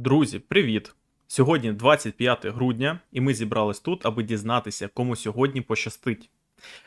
Друзі, привіт! Сьогодні 25 грудня, і ми зібрались тут, аби дізнатися, кому сьогодні пощастить.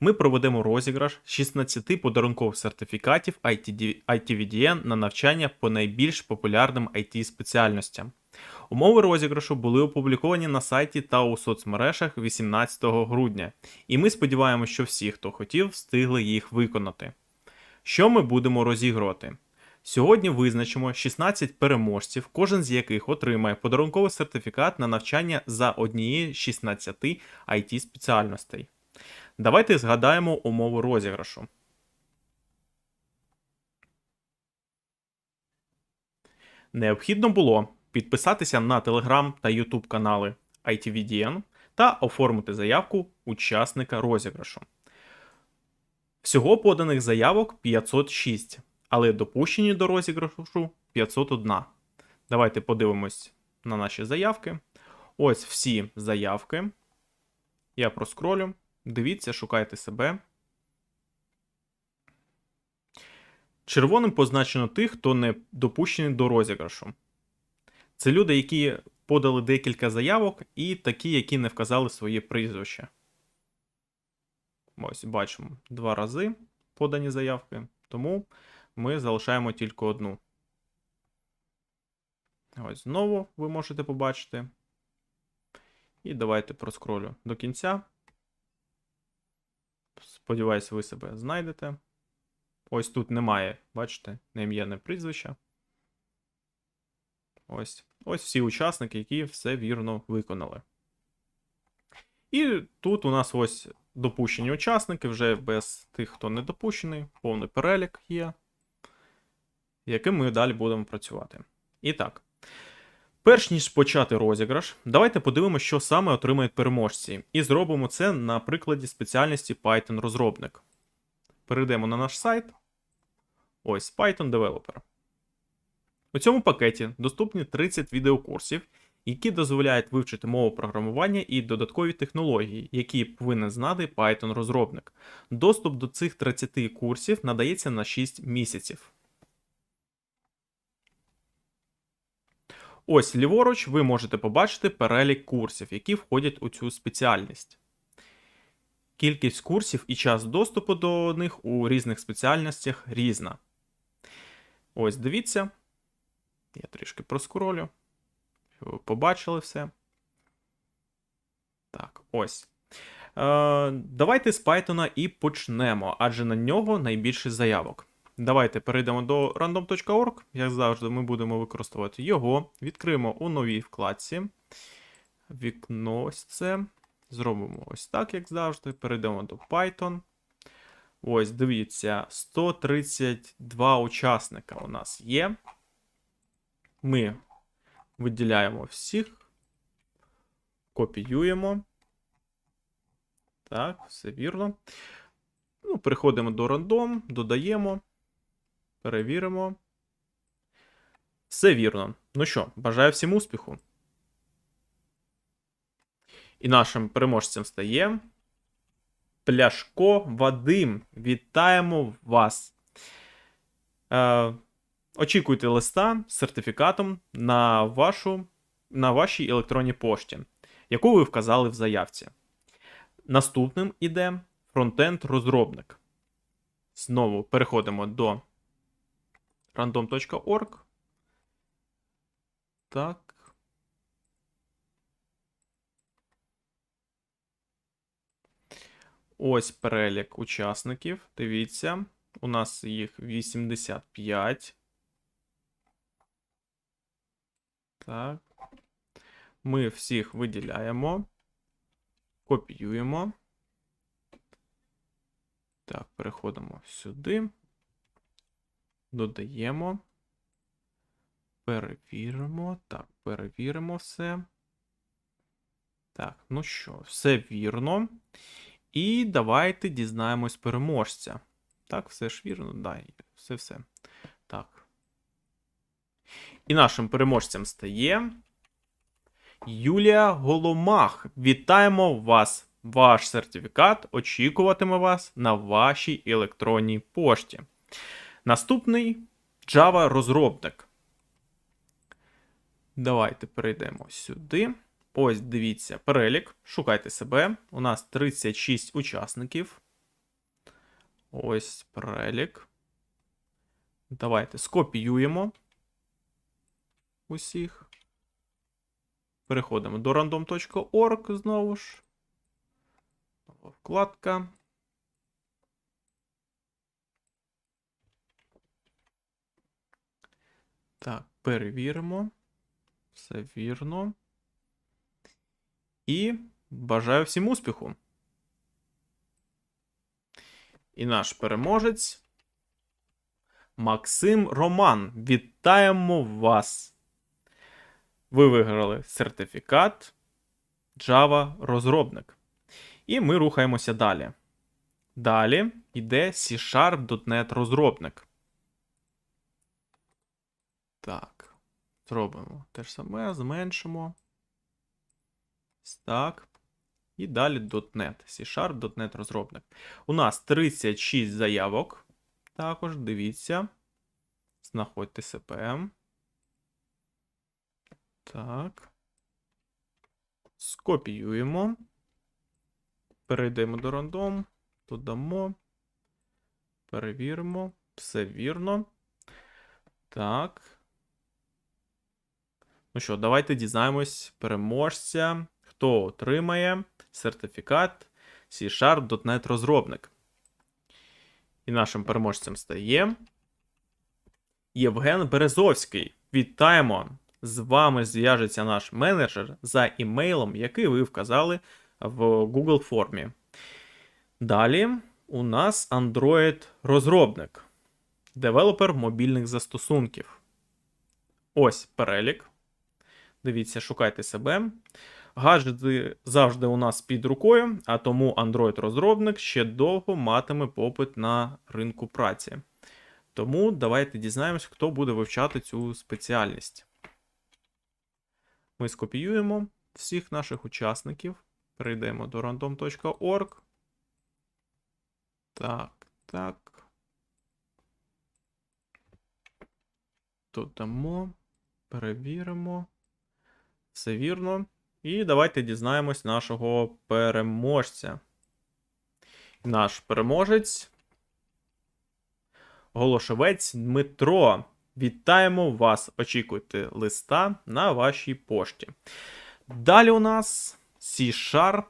Ми проведемо розіграш 16 подарункових сертифікатів ITVDN на навчання по найбільш популярним IT спеціальностям. Умови розіграшу були опубліковані на сайті та у соцмережах 18 грудня, і ми сподіваємося, що всі, хто хотів, встигли їх виконати. Що ми будемо розігрувати? Сьогодні визначимо 16 переможців, кожен з яких отримає подарунковий сертифікат на навчання за однією з 16 IT спеціальностей. Давайте згадаємо умови розіграшу. Необхідно було підписатися на Telegram та YouTube канали ITVDN та оформити заявку учасника розіграшу. Всього поданих заявок 506, але допущені до розіграшу 501. Давайте подивимось на наші заявки. Ось всі заявки. Я проскролю. Дивіться, шукайте себе. Червоним позначено тих, хто не допущений до розіграшу. Це люди, які подали декілька заявок, і такі, які не вказали своє прізвище. Ось, бачимо, два рази подані заявки, тому ми залишаємо тільки одну. Ось знову ви можете побачити. І давайте проскролю до кінця. Сподіваюсь, ви себе знайдете. Ось тут немає, бачите, не ім'я, не прізвища. Ось. Ось всі учасники, які все вірно виконали. І тут у нас ось допущені учасники, вже без тих, хто не допущений, повний перелік є, яким ми далі будемо працювати. І так. Перш ніж почати розіграш, давайте подивимося, що саме отримають переможці, і зробимо це на прикладі спеціальності Python розробник. Перейдемо на наш сайт. Ось Python Developer. У цьому пакеті доступні 30 відеокурсів, які дозволяють вивчити мову програмування і додаткові технології, які повинен знати Python розробник. Доступ до цих 30 курсів надається на 6 місяців. Ось ліворуч ви можете побачити перелік курсів, які входять у цю спеціальність. Кількість курсів і час доступу до них у різних спеціальностях різна. Ось дивіться. Я трішки проскролю. Ви побачили все. Так, ось. Е, Давайте з Python і почнемо, адже на нього найбільше заявок. Давайте перейдемо до random.org. Як завжди, ми будемо використовувати його. Відкриємо у новій вкладці. Вікно ось це. Зробимо ось так, як завжди. Перейдемо до Python. Ось, дивіться, 132 учасника у нас є. Ми виділяємо всіх, копіюємо. Так, все вірно. Ну, Переходимо до рандом, додаємо. Перевіримо. Все вірно. Ну що, бажаю всім успіху. І нашим переможцем стає. Пляшко Вадим. Вітаємо вас. Е, Очікуйте листа з сертифікатом на вашу, на вашій електронній пошті, яку ви вказали в заявці. Наступним іде фронтенд розробник. Знову переходимо до random.org. Так. Ось перелік учасників. Дивіться, у нас їх 85. Так. Ми всіх виділяємо, копіюємо. Так, переходимо сюди. Додаємо. Перевіримо. Так, перевіримо все. Так, ну що, все вірно. І давайте дізнаємось переможця. Так, все ж вірно, да, все все. Так. І нашим переможцем стає Юлія Голомах. Вітаємо вас! Ваш сертифікат очікуватиме вас на вашій електронній пошті. Наступний Java розробник. Давайте перейдемо сюди. Ось дивіться, перелік. Шукайте себе. У нас 36 учасників. Ось перелік. Давайте скопіюємо усіх. Переходимо до random.org знову ж. Вкладка. Так, перевіримо. Все вірно. І бажаю всім успіху. І наш переможець Максим Роман. Вітаємо вас! Ви виграли сертифікат Java розробник. І ми рухаємося далі. Далі йде C-Sharp.NET розробник. Так. Зробимо те ж саме, зменшимо. Так. І далі .NET. C-Sharp, .NET розробник. У нас 36 заявок. Також дивіться. Знаходьте себе. Так. Скопіюємо. Перейдемо до рандом. Додамо. Перевіримо. Все вірно. Так. Ну що, давайте дізнаємось переможця, хто отримає сертифікат C-Sharp.NET розробник. І нашим переможцем стає Євген Березовський. Вітаємо! З вами зв'яжеться наш менеджер за імейлом, який ви вказали в Google формі. Далі у нас Android-розробник, девелопер мобільних застосунків. Ось перелік. Дивіться, шукайте себе. Гаджети завжди у нас під рукою, а тому Android-розробник ще довго матиме попит на ринку праці. Тому давайте дізнаємось, хто буде вивчати цю спеціальність. Ми скопіюємо всіх наших учасників. Перейдемо до random.org. Так, так. Додамо, перевіримо. Все вірно. І давайте дізнаємось нашого переможця. Наш переможець. Голошевець Дмитро. Вітаємо вас! Очікуйте листа на вашій пошті. Далі у нас C-Sharp.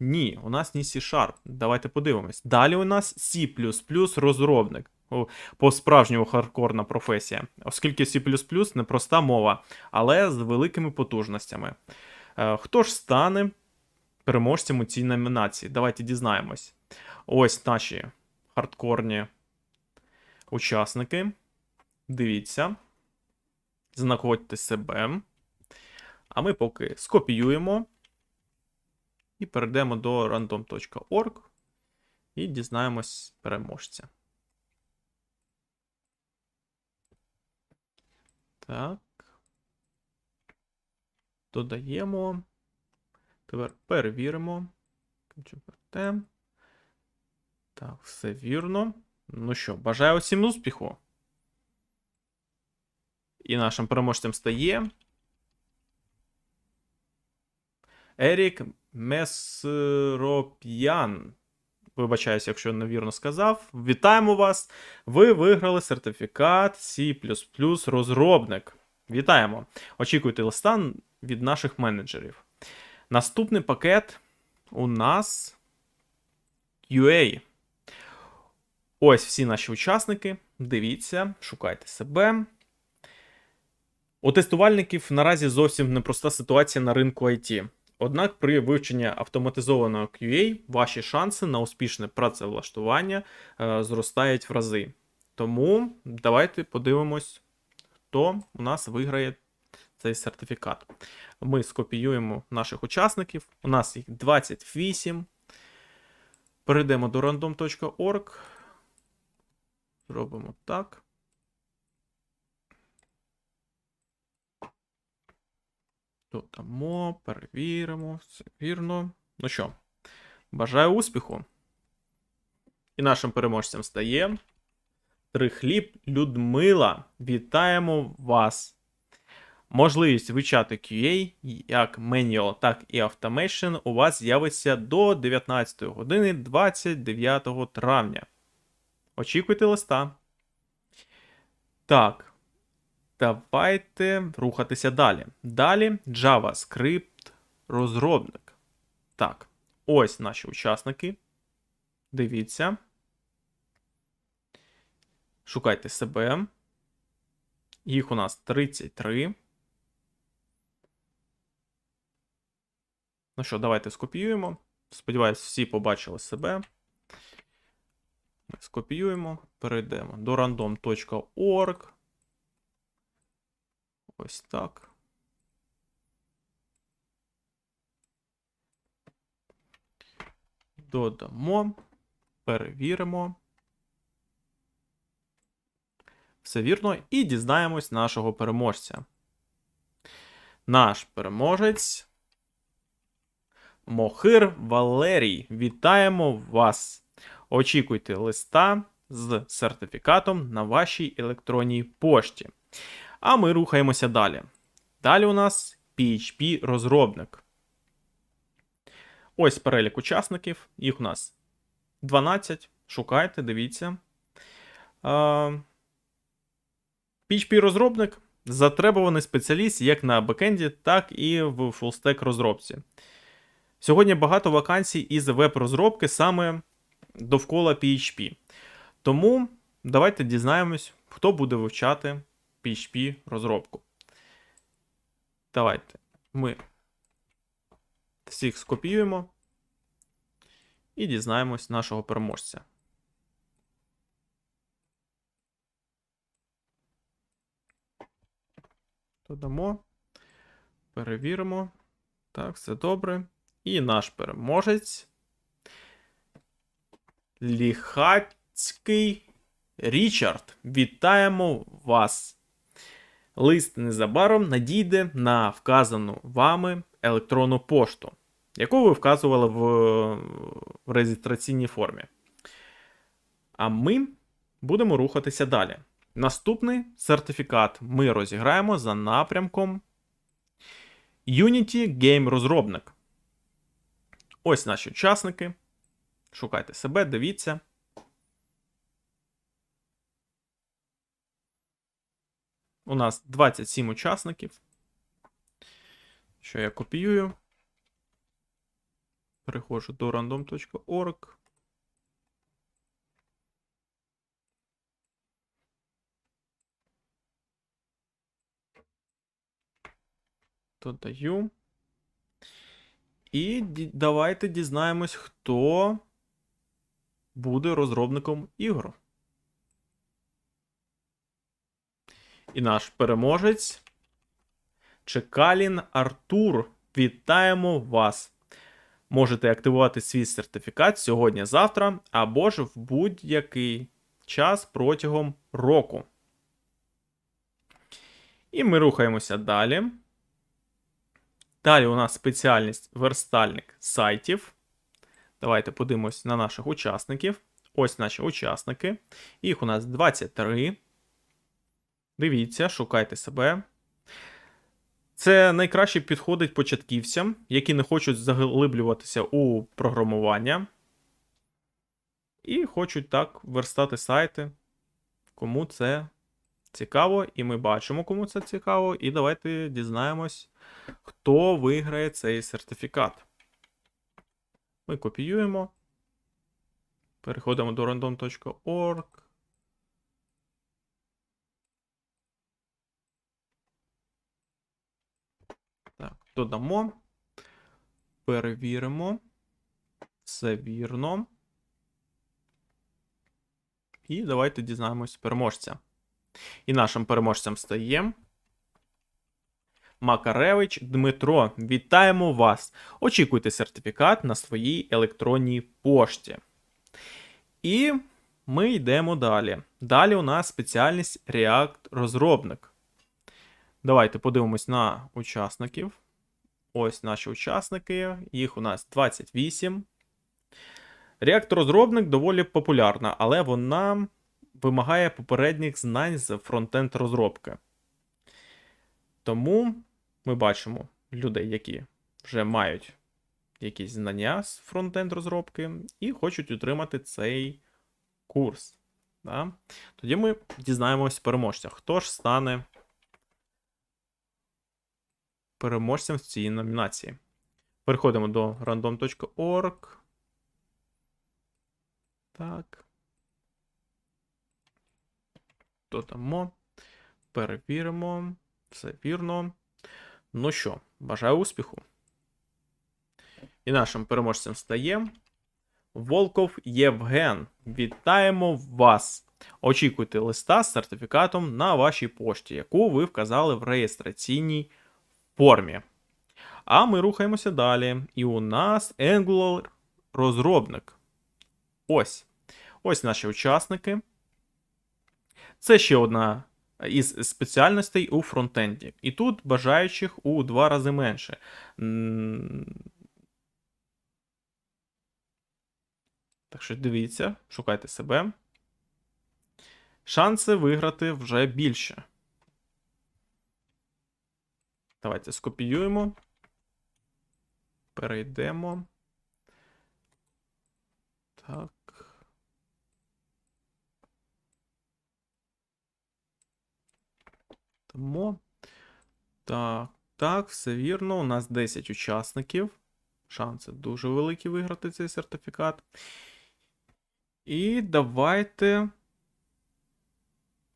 Ні, у нас не C-Sharp. Давайте подивимось. Далі у нас C розробник. По-справжньому хардкорна професія, оскільки C непроста мова, але з великими потужностями. Е, хто ж стане переможцем у цій номінації? Давайте дізнаємось. Ось наші хардкорні учасники. Дивіться. Знаходьте себе. А ми поки скопіюємо і перейдемо до random.org і дізнаємось переможця. Так. Додаємо. Тепер перевіримо. Так, все вірно. Ну що, бажаю усім успіху. І нашим переможцем стає. Ерік Месроп'ян. Вибачаюся, якщо невірно сказав. Вітаємо вас! Ви виграли сертифікат C розробник. Вітаємо! Очікуйте листа від наших менеджерів. Наступний пакет у нас UA. Ось всі наші учасники. Дивіться, шукайте себе. У тестувальників наразі зовсім непроста ситуація на ринку IT. Однак при вивченні автоматизованого QA ваші шанси на успішне працевлаштування е, зростають в рази. Тому давайте подивимось, хто у нас виграє цей сертифікат. Ми скопіюємо наших учасників. У нас їх 28. Перейдемо до random.org. Зробимо так. Додамо, перевіримо, все вірно. Ну що, бажаю успіху. І нашим переможцем стає Трихліб Людмила. Вітаємо вас! Можливість вивчати QA як Manual, так і Automation у вас з'явиться до 19 години 29 травня. Очікуйте листа. Так. Давайте рухатися далі. Далі JavaScript розробник. Так, ось наші учасники. Дивіться. Шукайте себе. Їх у нас 33. Ну що, давайте скопіюємо. Сподіваюсь, всі побачили себе. Скопіюємо, перейдемо до random.org. Ось так. Додамо, перевіримо. Все вірно, і дізнаємось нашого переможця. Наш переможець. Мохир Валерій. Вітаємо вас! Очікуйте листа з сертифікатом на вашій електронній пошті. А ми рухаємося далі. Далі у нас PHP-розробник. Ось перелік учасників. Їх у нас 12. Шукайте, дивіться. PHP-розробник затребуваний спеціаліст як на бекенді, так і в фулстек розробці. Сьогодні багато вакансій із веб-розробки саме довкола PHP. Тому давайте дізнаємось, хто буде вивчати PHP розробку. Давайте ми всіх скопіюємо і дізнаємось нашого переможця. Додамо, перевіримо. Так, все добре. І наш переможець. Ліхацький Річард. Вітаємо вас! Лист незабаром надійде на вказану вами електронну пошту, яку ви вказували в, реєстраційній формі. А ми будемо рухатися далі. Наступний сертифікат ми розіграємо за напрямком Unity Game розробник. Ось наші учасники. Шукайте себе, дивіться. У нас 27 учасників. Що я копіюю. Переходжу до random.org. Додаю. І давайте дізнаємось, хто буде розробником ігор. І наш переможець Чекалін Артур. Вітаємо вас! Можете активувати свій сертифікат сьогодні-завтра або ж в будь-який час протягом року. І ми рухаємося далі. Далі у нас спеціальність верстальник сайтів. Давайте подивимось на наших учасників. Ось наші учасники. Їх у нас 23. Дивіться, шукайте себе. Це найкраще підходить початківцям, які не хочуть заглиблюватися у програмування. І хочуть так верстати сайти. Кому це цікаво, і ми бачимо, кому це цікаво. І давайте дізнаємось, хто виграє цей сертифікат. Ми копіюємо. Переходимо до random.org. Так, додамо. Перевіримо. Все вірно. І давайте дізнаємось переможця. І нашим переможцем стає. Макаревич Дмитро. Вітаємо вас! Очікуйте сертифікат на своїй електронній пошті. І ми йдемо далі. Далі у нас спеціальність React-розробник. Давайте подивимось на учасників. Ось наші учасники. Їх у нас 28. React-розробник доволі популярна, але вона вимагає попередніх знань з фронтенд розробки. Тому ми бачимо людей, які вже мають якісь знання з фронтенд розробки і хочуть отримати цей курс. Да? Тоді ми дізнаємось переможця. Хто ж стане переможцем в цій номінації? Переходимо до random.org. Так. Додамо. Перевіримо. Все вірно. Ну що, бажаю успіху. І нашим переможцем стає Волков Євген. Вітаємо вас! Очікуйте листа з сертифікатом на вашій пошті, яку ви вказали в реєстраційній формі. А ми рухаємося далі. І у нас Angular розробник. Ось. Ось наші учасники. Це ще одна із спеціальностей у фронтенді. І тут бажаючих у два рази менше. Так що дивіться, шукайте себе. Шанси виграти вже більше. Давайте скопіюємо. Перейдемо. Так. Тому. Так, так, все вірно. У нас 10 учасників. Шанси дуже великі виграти цей сертифікат. І давайте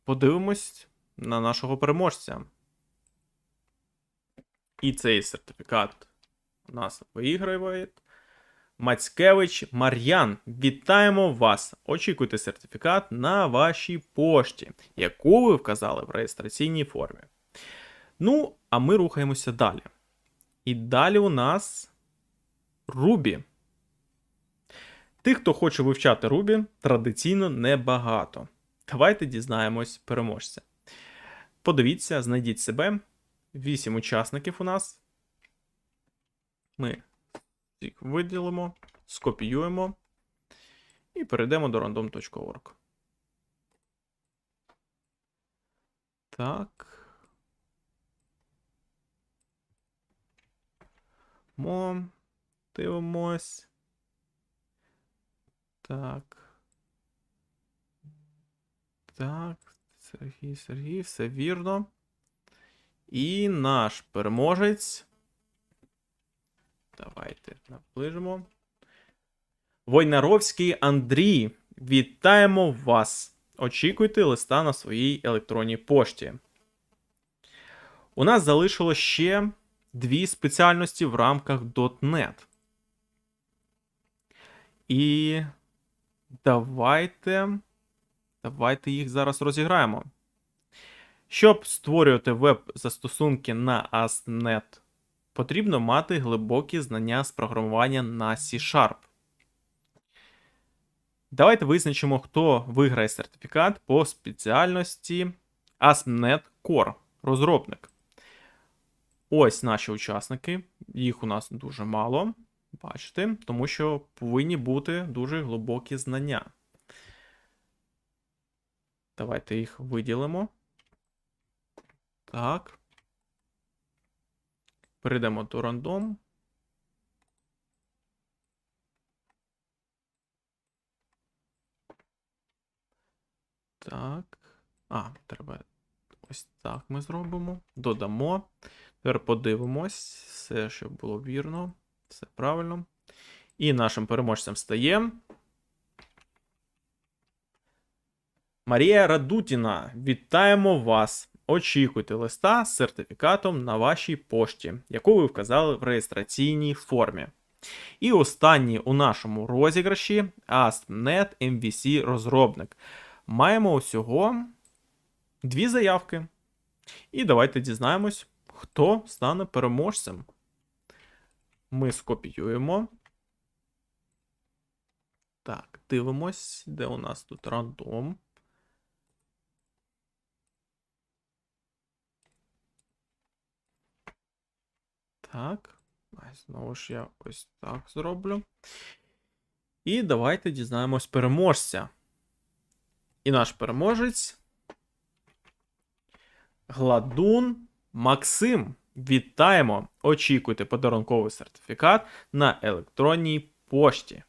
подивимось на нашого переможця. І цей сертифікат у нас виіграє. Мацькевич Мар'ян. Вітаємо вас! Очікуйте сертифікат на вашій пошті, яку ви вказали в реєстраційній формі. Ну, а ми рухаємося далі. І далі у нас Рубі. Тих, хто хоче вивчати Рубі, традиційно небагато. Давайте дізнаємось переможця. Подивіться, знайдіть себе. Вісім учасників у нас. Ми їх виділимо, скопіюємо і перейдемо до random.org. Так. Мо. Дивимось. Так. Так. Сергій, Сергій, все вірно. І наш переможець. Давайте наближимо. Войнаровський Андрій. Вітаємо вас! Очікуйте листа на своїй електронній пошті. У нас залишилось ще дві спеціальності в рамках .NET. І давайте. Давайте їх зараз розіграємо. Щоб створювати веб-застосунки на ASP.NET, потрібно мати глибокі знання з програмування на C-Sharp. Давайте визначимо, хто виграє сертифікат по спеціальності ASP.NET Core розробник. Ось наші учасники. Їх у нас дуже мало. Бачите, тому що повинні бути дуже глибокі знання. Давайте їх виділимо. Так. Перейдемо до рандом. Так. А, треба ось так ми зробимо. Додамо. Тепер подивимось. Все, щоб було вірно. Все правильно. І нашим переможцем стає. Марія Радутіна. Вітаємо вас! Очікуйте листа з сертифікатом на вашій пошті, яку ви вказали в реєстраційній формі. І останній у нашому розіграші ASP.NET MVC розробник. Маємо усього дві заявки. І давайте дізнаємось, хто стане переможцем. Ми скопіюємо. Так, дивимось, де у нас тут рандом. Так. Знову ж я ось так зроблю. І давайте дізнаємось переможця. І наш переможець. Гладун Максим, вітаємо! Очікуйте подарунковий сертифікат на електронній пошті.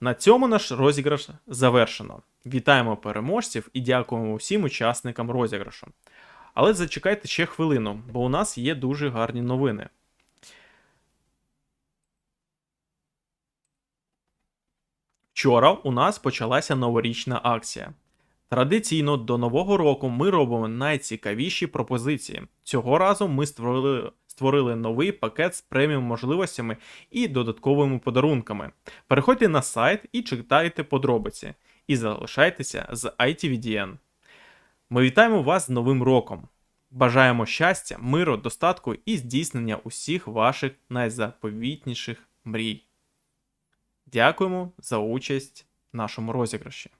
На цьому наш розіграш завершено. Вітаємо переможців і дякуємо всім учасникам розіграшу. Але зачекайте ще хвилину, бо у нас є дуже гарні новини. Вчора у нас почалася новорічна акція. Традиційно до нового року ми робимо найцікавіші пропозиції. Цього разу ми створили, створили новий пакет з преміум можливостями і додатковими подарунками. Переходьте на сайт і читайте подробиці. І залишайтеся з ITVDN. Ми вітаємо вас з Новим роком! Бажаємо щастя, миру, достатку і здійснення усіх ваших найзаповітніших мрій. Дякуємо за участь в нашому розіграші.